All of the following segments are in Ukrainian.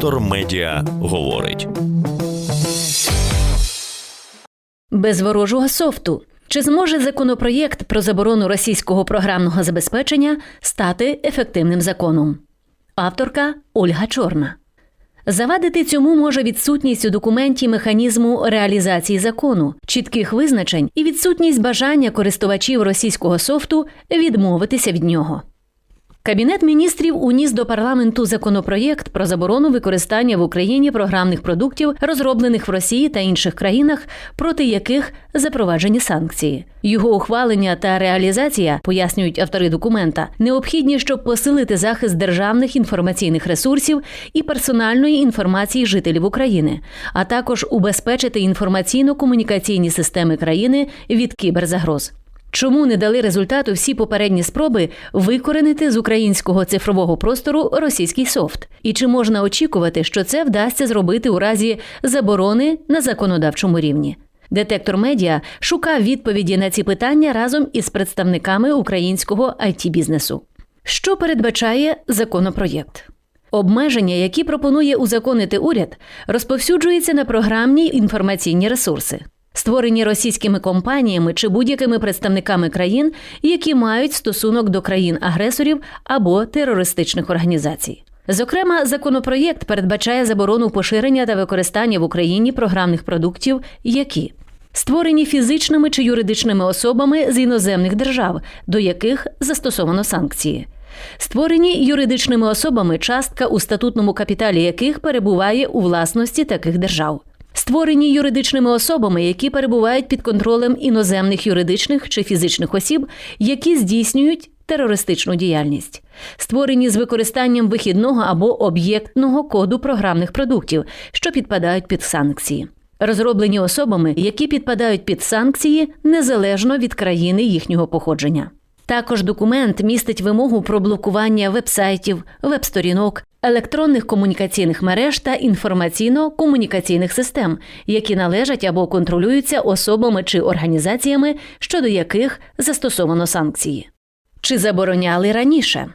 Детектор медіа говорить. Без ворожого софту. Чи зможе законопроєкт про заборону російського програмного забезпечення стати ефективним законом? Авторка Ольга Чорна. Завадити цьому може відсутність у документі механізму реалізації закону, чітких визначень і відсутність бажання користувачів російського софту відмовитися від нього. Кабінет міністрів уніс до парламенту законопроєкт про заборону використання в Україні програмних продуктів, розроблених в Росії та інших країнах, проти яких запроваджені санкції. Його ухвалення та реалізація, пояснюють автори документа, необхідні, щоб посилити захист державних інформаційних ресурсів і персональної інформації жителів України, а також убезпечити інформаційно-комунікаційні системи країни від кіберзагроз. Чому не дали результату всі попередні спроби викоренити з українського цифрового простору російський софт? І чи можна очікувати, що це вдасться зробити у разі заборони на законодавчому рівні? Детектор медіа шукав відповіді на ці питання разом із представниками українського it бізнесу Що передбачає законопроєкт? Обмеження, які пропонує узаконити уряд, розповсюджуються на програмні інформаційні ресурси створені російськими компаніями чи будь-якими представниками країн, які мають стосунок до країн-агресорів або терористичних організацій. Зокрема, законопроєкт передбачає заборону поширення та використання в Україні програмних продуктів, які створені фізичними чи юридичними особами з іноземних держав, до яких застосовано санкції. Створені юридичними особами, частка у статутному капіталі яких перебуває у власності таких держав, створені юридичними особами, які перебувають під контролем іноземних юридичних чи фізичних осіб, які здійснюють терористичну діяльність, створені з використанням вихідного або об'єктного коду програмних продуктів, що підпадають під санкції. Розроблені особами, які підпадають під санкції незалежно від країни їхнього походження. Також документ містить вимогу про блокування вебсайтів, веб-сторінок, електронних комунікаційних мереж та інформаційно-комунікаційних систем, які належать або контролюються особами чи організаціями, щодо яких застосовано санкції. Чи забороняли раніше?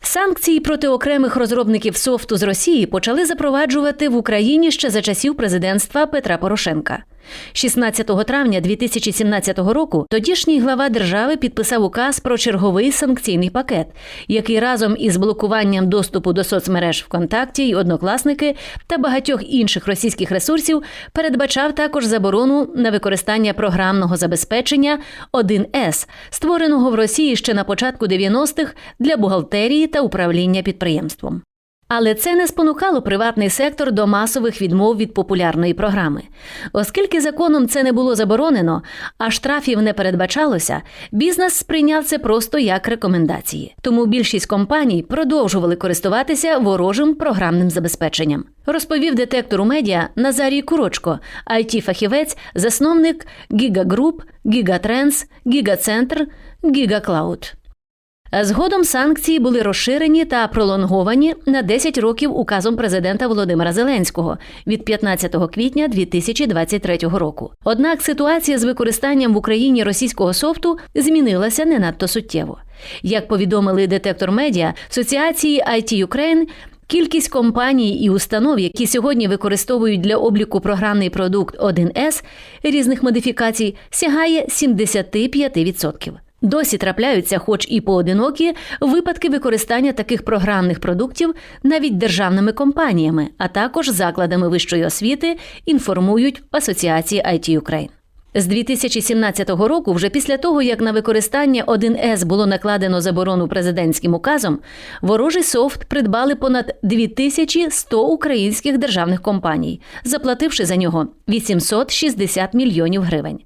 Санкції проти окремих розробників софту з Росії почали запроваджувати в Україні ще за часів президентства Петра Порошенка. 16 травня 2017 року тодішній глава держави підписав указ про черговий санкційний пакет, який разом із блокуванням доступу до соцмереж ВКонтакті й однокласники та багатьох інших російських ресурсів передбачав також заборону на використання програмного забезпечення 1С, створеного в Росії ще на початку 90-х для бухгалтерії та управління підприємством. Але це не спонукало приватний сектор до масових відмов від популярної програми. Оскільки законом це не було заборонено, а штрафів не передбачалося, бізнес сприйняв це просто як рекомендації. Тому більшість компаній продовжували користуватися ворожим програмним забезпеченням. Розповів детектору медіа Назарій Курочко, it фахівець засновник Giga Group, Giga Trends, Giga Center, Giga Cloud. Згодом санкції були розширені та пролонговані на 10 років указом президента Володимира Зеленського від 15 квітня 2023 року. Однак ситуація з використанням в Україні російського софту змінилася не надто суттєво. Як повідомили детектор медіа Асоціації IT Ukraine, Кількість компаній і установ, які сьогодні використовують для обліку програмний продукт 1С різних модифікацій, сягає 75%. Досі трапляються, хоч і поодинокі, випадки використання таких програмних продуктів навіть державними компаніями, а також закладами вищої освіти, інформують в Асоціації IT Ukraine. З 2017 року, вже після того, як на використання 1С було накладено заборону президентським указом, ворожий софт придбали понад 2100 українських державних компаній, заплативши за нього 860 мільйонів гривень.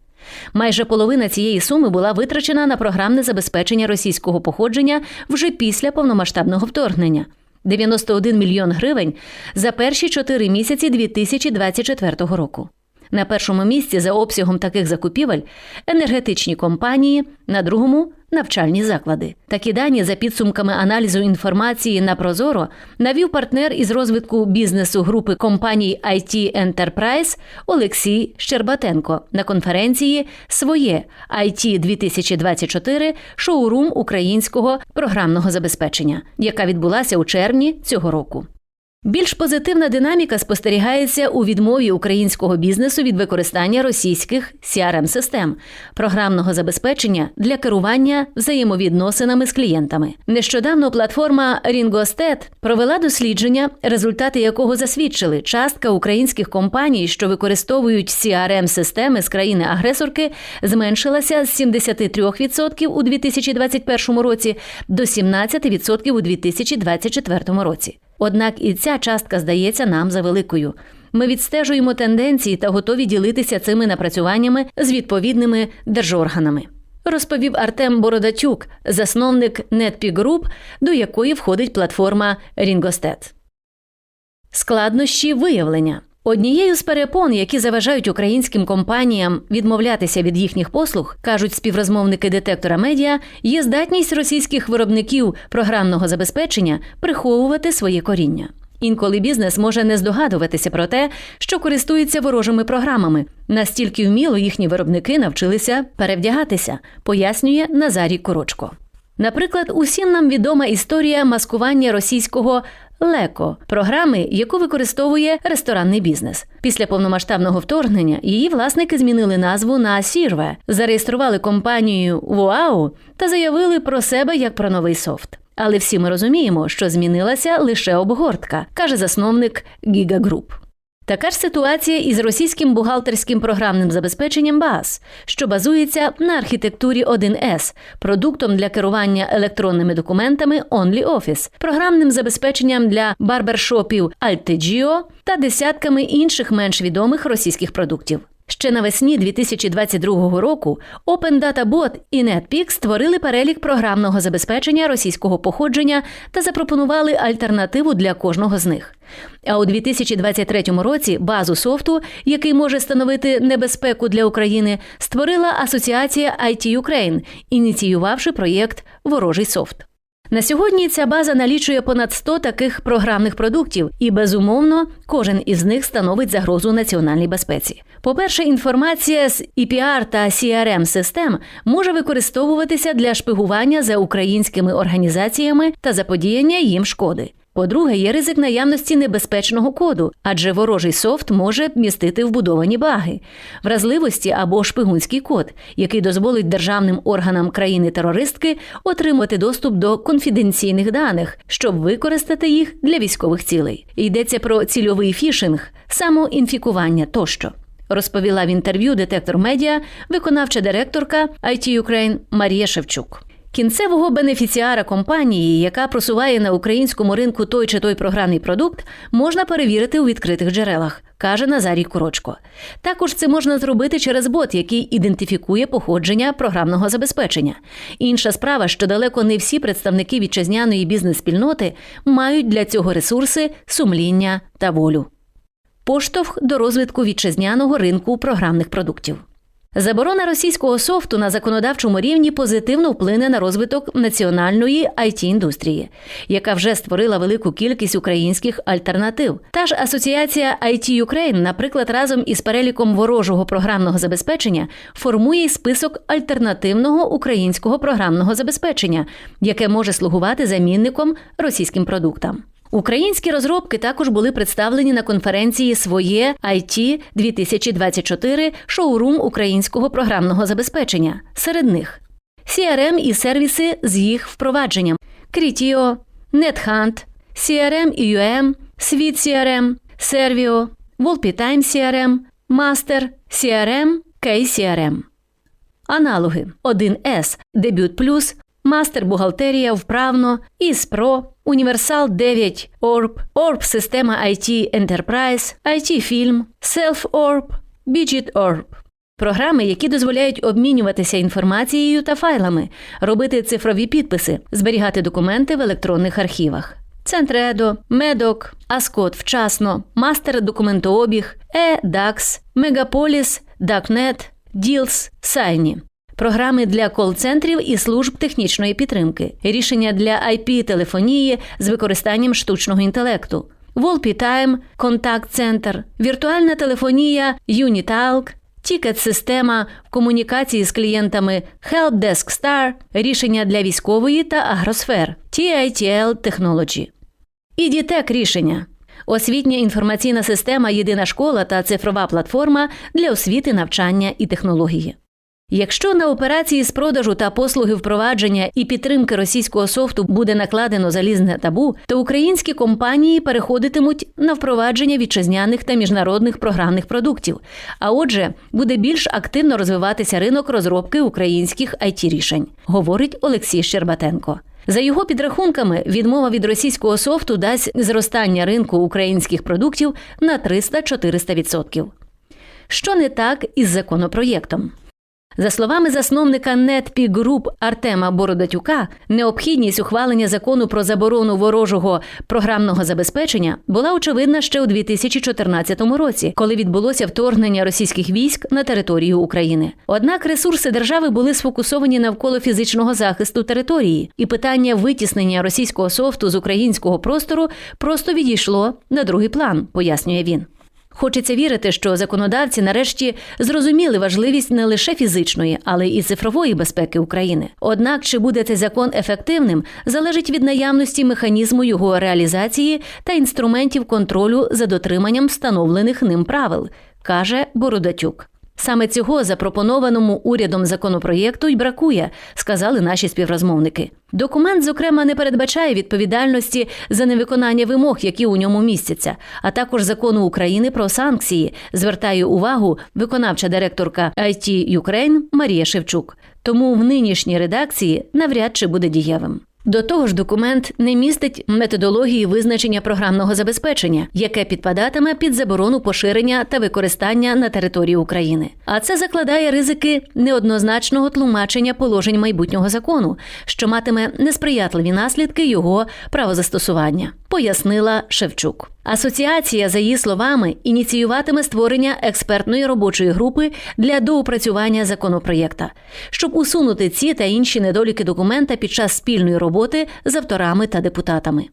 Майже половина цієї суми була витрачена на програмне забезпечення російського походження вже після повномасштабного вторгнення. 91 мільйон гривень за перші чотири місяці 2024 року. На першому місці за обсягом таких закупівель енергетичні компанії, на другому навчальні заклади. Такі дані за підсумками аналізу інформації на Прозоро навів партнер із розвитку бізнесу групи компаній IT Enterprise Олексій Щербатенко на конференції Своє IT 2024 шоурум українського програмного забезпечення, яка відбулася у червні цього року. Більш позитивна динаміка спостерігається у відмові українського бізнесу від використання російських crm систем програмного забезпечення для керування взаємовідносинами з клієнтами. Нещодавно платформа Ringostet провела дослідження, результати якого засвідчили, частка українських компаній, що використовують crm системи з країни-агресорки, зменшилася з 73% у 2021 році до 17% у 2024 році. Однак і ця частка здається нам завеликою. Ми відстежуємо тенденції та готові ділитися цими напрацюваннями з відповідними держорганами. Розповів Артем Бородатюк, засновник NetPeak Group, до якої входить платформа Рінгостет. Складнощі виявлення Однією з перепон, які заважають українським компаніям відмовлятися від їхніх послуг, кажуть співрозмовники детектора медіа, є здатність російських виробників програмного забезпечення приховувати своє коріння. Інколи бізнес може не здогадуватися про те, що користується ворожими програмами. Настільки вміло їхні виробники навчилися перевдягатися, пояснює Назарій Корочко. Наприклад, усім нам відома історія маскування російського Леко програми, яку використовує ресторанний бізнес. Після повномасштабного вторгнення її власники змінили назву на Сірве, зареєстрували компанію Вуау та заявили про себе як про новий софт. Але всі ми розуміємо, що змінилася лише обгортка, каже засновник Гіга Group. Така ж ситуація із російським бухгалтерським програмним забезпеченням БАС, що базується на архітектурі 1С, продуктом для керування електронними документами OnlyOffice, програмним забезпеченням для барбершопів Altegio та десятками інших менш відомих російських продуктів. Ще навесні 2022 року Open Data Bot і NetPeak створили перелік програмного забезпечення російського походження та запропонували альтернативу для кожного з них. А у 2023 році базу софту, який може становити небезпеку для України, створила Асоціація IT Ukraine, ініціювавши проєкт Ворожий софт. На сьогодні ця база налічує понад 100 таких програмних продуктів, і безумовно кожен із них становить загрозу національній безпеці. По-перше, інформація з EPR та crm систем може використовуватися для шпигування за українськими організаціями та заподіяння їм шкоди. По-друге, є ризик наявності небезпечного коду, адже ворожий софт може містити вбудовані баги, вразливості або шпигунський код, який дозволить державним органам країни-терористки отримати доступ до конфіденційних даних, щоб використати їх для військових цілей. Йдеться про цільовий фішинг, самоінфікування тощо. Розповіла в інтерв'ю детектор медіа виконавча директорка IT Ukraine Марія Шевчук. Кінцевого бенефіціара компанії, яка просуває на українському ринку той чи той програмний продукт, можна перевірити у відкритих джерелах, каже Назарій Курочко. Також це можна зробити через бот, який ідентифікує походження програмного забезпечення. Інша справа, що далеко не всі представники вітчизняної бізнес-спільноти мають для цього ресурси, сумління та волю. Поштовх до розвитку вітчизняного ринку програмних продуктів. Заборона російського софту на законодавчому рівні позитивно вплине на розвиток національної it індустрії, яка вже створила велику кількість українських альтернатив. Та ж асоціація IT Ukraine, наприклад, разом із переліком ворожого програмного забезпечення формує список альтернативного українського програмного забезпечення, яке може слугувати замінником російським продуктам. Українські розробки також були представлені на конференції Своє IT 2024 шоурум українського програмного забезпечення. Серед них CRM і сервіси з їх впровадженням: Criteo, NetHunt, CRM і UM, Світ CRM, Servio, Volpitime CRM, Master CRM, KCRM. Аналоги 1С, Debut Plus, Мастер бухгалтерія вправно, ІСПРО, Універсал 9 Orb, Orb система IT Enterprise, IT Film, Self Orb, Bidget Orb. Програми, які дозволяють обмінюватися інформацією та файлами, робити цифрові підписи, зберігати документи в електронних архівах. Центредо, Медок, Аскот вчасно, Мастер документообіг, E-DAX, Мегаполіс, Дакнет, Ділс, Сайні програми для кол-центрів і служб технічної підтримки, рішення для IP-телефонії з використанням штучного інтелекту, Волпітайм, контакт-центр, віртуальна телефонія Unitalk, Тікет-система в комунікації з клієнтами Helpdesk Star, рішення для військової та агросфер, TITL Technology. І дітек рішення. Освітня інформаційна система Єдина школа та цифрова платформа для освіти, навчання і технології. Якщо на операції з продажу та послуги впровадження і підтримки російського софту буде накладено залізне табу, то українські компанії переходитимуть на впровадження вітчизняних та міжнародних програмних продуктів. А отже, буде більш активно розвиватися ринок розробки українських it рішень, говорить Олексій Щербатенко. За його підрахунками, відмова від російського софту дасть зростання ринку українських продуктів на 300-400%. Що не так із законопроєктом? За словами засновника Group Артема Бородатюка, необхідність ухвалення закону про заборону ворожого програмного забезпечення була очевидна ще у 2014 році, коли відбулося вторгнення російських військ на територію України. Однак ресурси держави були сфокусовані навколо фізичного захисту території, і питання витіснення російського софту з українського простору просто відійшло на другий план, пояснює він. Хочеться вірити, що законодавці нарешті зрозуміли важливість не лише фізичної, але й цифрової безпеки України. Однак, чи буде цей закон ефективним, залежить від наявності механізму його реалізації та інструментів контролю за дотриманням встановлених ним правил, каже Бородатюк. Саме цього запропонованому урядом законопроєкту й бракує, сказали наші співрозмовники. Документ, зокрема, не передбачає відповідальності за невиконання вимог, які у ньому містяться, а також закону України про санкції, звертає увагу виконавча директорка IT Ukraine Марія Шевчук. Тому в нинішній редакції навряд чи буде дієвим. До того ж, документ не містить методології визначення програмного забезпечення, яке підпадатиме під заборону поширення та використання на території України. А це закладає ризики неоднозначного тлумачення положень майбутнього закону, що матиме несприятливі наслідки його правозастосування, пояснила Шевчук. Асоціація, за її словами, ініціюватиме створення експертної робочої групи для доопрацювання законопроєкта, щоб усунути ці та інші недоліки документа під час спільної роботи з авторами та депутатами.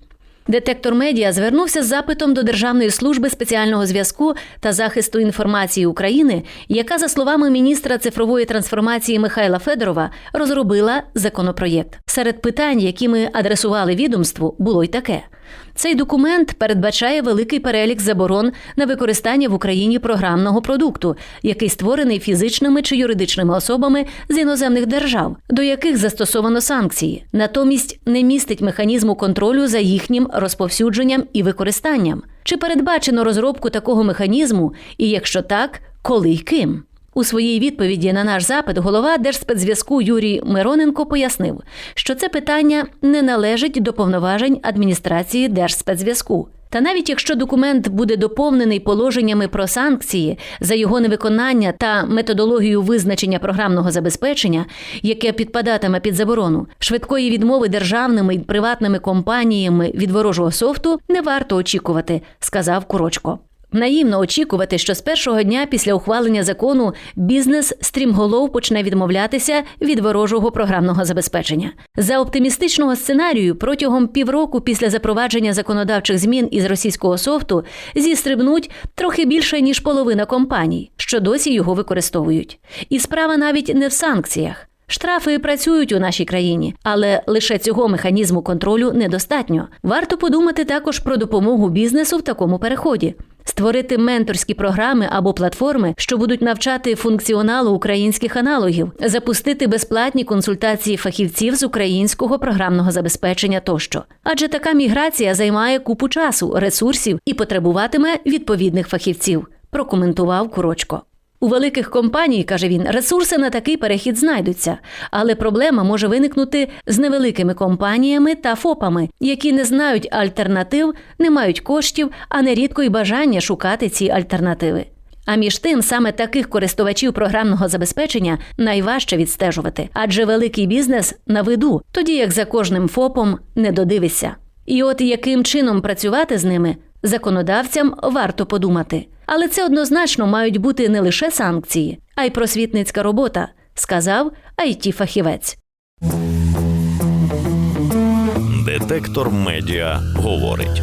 Детектор медіа звернувся з запитом до Державної служби спеціального зв'язку та захисту інформації України, яка, за словами міністра цифрової трансформації Михайла Федорова, розробила законопроєкт. Серед питань, які ми адресували відомству, було й таке. Цей документ передбачає великий перелік заборон на використання в Україні програмного продукту, який створений фізичними чи юридичними особами з іноземних держав, до яких застосовано санкції, натомість не містить механізму контролю за їхнім розповсюдженням і використанням. Чи передбачено розробку такого механізму, і якщо так, коли й ким? У своїй відповіді на наш запит голова Держспецзв'язку Юрій Мироненко пояснив, що це питання не належить до повноважень адміністрації Держспецзв'язку. Та навіть якщо документ буде доповнений положеннями про санкції за його невиконання та методологію визначення програмного забезпечення, яке підпадатиме під заборону, швидкої відмови державними і приватними компаніями від ворожого софту не варто очікувати, сказав Курочко. Наївно очікувати, що з першого дня після ухвалення закону бізнес стрімголов почне відмовлятися від ворожого програмного забезпечення. За оптимістичного сценарію, протягом півроку після запровадження законодавчих змін із російського софту зістрибнуть трохи більше ніж половина компаній, що досі його використовують. І справа навіть не в санкціях. Штрафи працюють у нашій країні, але лише цього механізму контролю недостатньо. Варто подумати також про допомогу бізнесу в такому переході. Створити менторські програми або платформи, що будуть навчати функціоналу українських аналогів, запустити безплатні консультації фахівців з українського програмного забезпечення тощо. Адже така міграція займає купу часу, ресурсів і потребуватиме відповідних фахівців. Прокоментував Курочко. У великих компаній, каже він, ресурси на такий перехід знайдуться, але проблема може виникнути з невеликими компаніями та ФОПами, які не знають альтернатив, не мають коштів, а нерідко й бажання шукати ці альтернативи. А між тим, саме таких користувачів програмного забезпечення найважче відстежувати, адже великий бізнес на виду, тоді як за кожним ФОПом не додивишся. І от яким чином працювати з ними, законодавцям варто подумати. Але це однозначно мають бути не лише санкції, а й просвітницька робота, сказав it фахівець. Детектор медіа говорить.